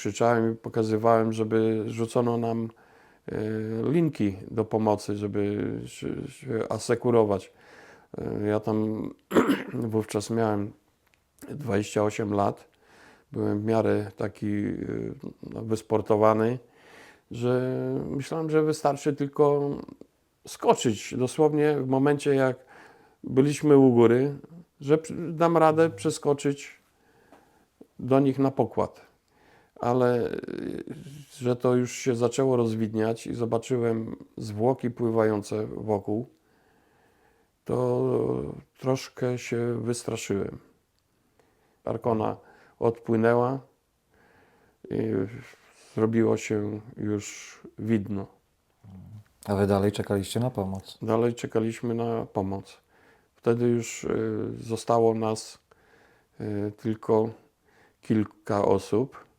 Krzyczałem i pokazywałem, żeby rzucono nam e, linki do pomocy, żeby się, asekurować. E, Ja tam wówczas miałem 28 lat. Byłem w miarę taki e, no, wysportowany, że myślałem, że wystarczy tylko skoczyć. Dosłownie w momencie, jak byliśmy u góry, że dam radę przeskoczyć do nich na pokład. Ale y, że to już się zaczęło rozwidniać i zobaczyłem zwłoki pływające wokół, to troszkę się wystraszyłem. Arkona odpłynęła i zrobiło się już widno. A wy dalej czekaliście na pomoc. Dalej czekaliśmy na pomoc. Wtedy już y, zostało nas y, tylko kilka osób.